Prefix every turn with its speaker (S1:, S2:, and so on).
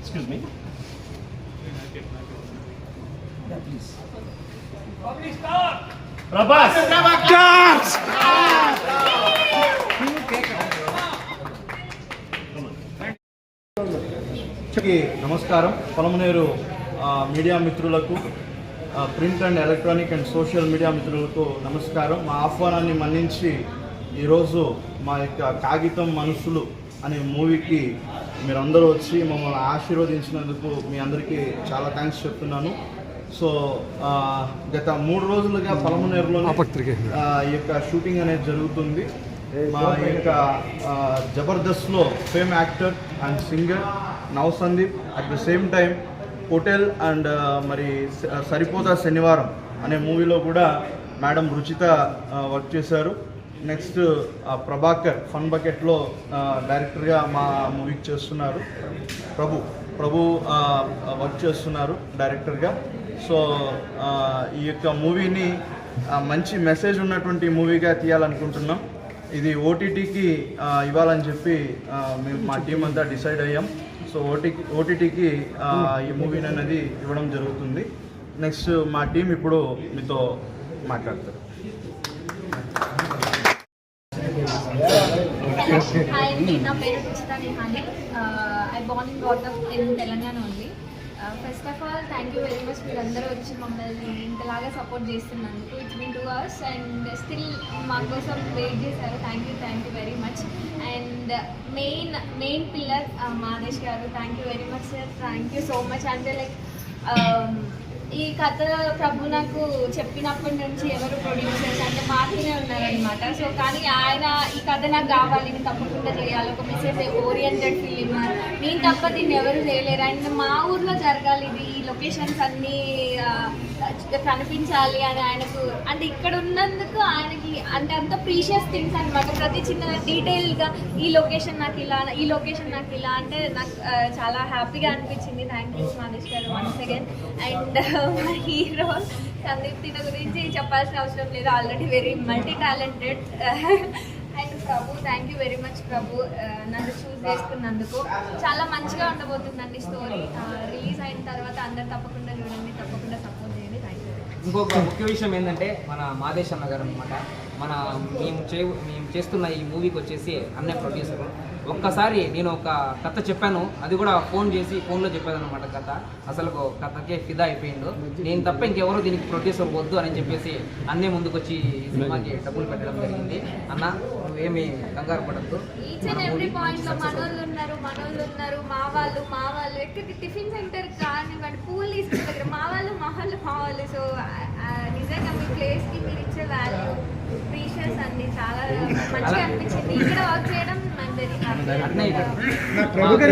S1: Excuse me. Yeah,
S2: please. Public stop. Rabas. Rabas. నమస్కారం. Palamaner media మిత్రులకు print and electronic and social media మిత్రులకు నమస్కారం. మా ఆహ్వానాన్ని మన్నించి ఈరోజు మా యొక్క కాగితం మనసులు అనే మూవీకి మీరందరూ వచ్చి మమ్మల్ని ఆశీర్వదించినందుకు మీ అందరికీ చాలా థ్యాంక్స్ చెప్తున్నాను. సో గత మూడు రోజులుగా పొలమనేరులో ఈ యొక్క షూటింగ్ అనేది జరుగుతుంది. మా యొక్క జబర్దస్త్లో fame actor and singer now Sandeep. At the same time hotel and మరి స- సరిపోతా శనివారం అనే మూవీలో కూడా మేడం రుచిత వర్క్ చేశారు. నెక్స్ట్ ప్రభాకర్ ఫన్ బకెట్లో డైరెక్టర్గా మా మూవీకి చేస్తున్నారు. ప్రభు ప్రభు వర్క్ చేస్తున్నారు డైరెక్టర్గా. సో ఈ యొక్క మూవీని మంచి మెసేజ్ ఉన్నటువంటి మూవీగా తీయాలనుకుంటున్నాం. ఇది ఓటీటీకి ఇవ్వాలని చెప్పి మేము మా టీం అంతా డిసైడ్ అయ్యాం. సో ఓటీకి ఓటీటీకి ఈ మూవీని అనేది ఇవ్వడం జరుగుతుంది. నెక్స్ట్ మా టీం ఇప్పుడు మీతో మాట్లాడతారు.
S3: నా పేరు Nihani I born in in Telangana only first of all thank you very much మీరందరూ వచ్చి మమ్మల్ని ఇంతలాగా సపోర్ట్ చేస్తున్నందుకు. It's been two hours and still మా కోసం వెయిట్ చేశారు. Thank you thank you very much and main main pillar Madesh garu thank you very much sir thank you so much అంటే like ఈ కథ ప్రభు నాకు చెప్పినప్పటి నుంచి ఎవరు ప్రొడ్యూసర్స్ అంటే మాకు ఉన్నారనమాట సో కానీ ఆయన ఈ కథ నాకు కావాలి నేను తప్పకుండా చేయాలి. ఒక మెసేజ్ ఓరియంటెడ్ ఫిలిం నేను తప్ప దీన్ని ఎవరు చేయలేరు. అండ్ మా ఊర్లో జరగాలి ఇది ఈ లొకేషన్స్ అన్నీ కనిపించాలి అని ఆయనకు అంటే ఇక్కడ ఉన్నందుకు ఆయనకి అంటే అంత ప్రీషియస్ థింగ్స్ అనమాట ప్రతి చిన్న డీటెయిల్గా ఈ లొకేషన్ నాకు ఇలా ఈ లొకేషన్ నాకు ఇలా అంటే నాకు చాలా హ్యాపీగా అనిపించింది. Thank you Manesh garu once again and మా హీరో సందీప్ తిన గురించి చెప్పాల్సిన అవసరం లేదు. Already very multi talented and Prabhu thank you very much Prabhu నన్ను చూస్ చేసుకున్నందుకు చాలా మంచిగా ఉండబోతుందండి స్టోరీ రిలీజ్ uh, అయిన తర్వాత అందరు తప్పకుండా చూడండి తప్పకుండా సపోర్ట్ చేయండి. థ్యాంక్ యూ
S4: ఇంకొక ముఖ్య విషయం ఏంటంటే మన మాదేశ్ అన్న గారు అనమాట మన మేము చే మేము చేస్తున్న ఈ మూవీకి వచ్చేసి అన్న ప్రొడ్యూసర్ ఒక్కసారి నేను ఒక కథ చెప్పాను. అది కూడా ఫోన్ చేసి ఫోన్లో చెప్పాను అనమాట కథ. అసలు కథకే ఫిదా అయిపోయిండు. నేను తప్ప ఇంకెవరో దీనికి ప్రొడ్యూసర్ వద్దు అని చెప్పేసి అన్నే ముందుకు వచ్చి ఈ సినిమాకి డబ్బులు పెట్టడం జరిగింది. అన్న నువ్వేమి కంగారు పడద్దు.
S3: టిఫిన్ సెంటర్ కానివ్వండి పూలు తీసుకున్న దగ్గర మా వాళ్ళు మా వాళ్ళు మా వాళ్ళు సో నిజంగా మీ ప్లేస్కి మీరు ఇచ్చే వాల్యూ ప్రీషియస్ అండి చాలా మంచిగా అనిపించింది. ఇక్కడ వర్క్ చేయడం నాకు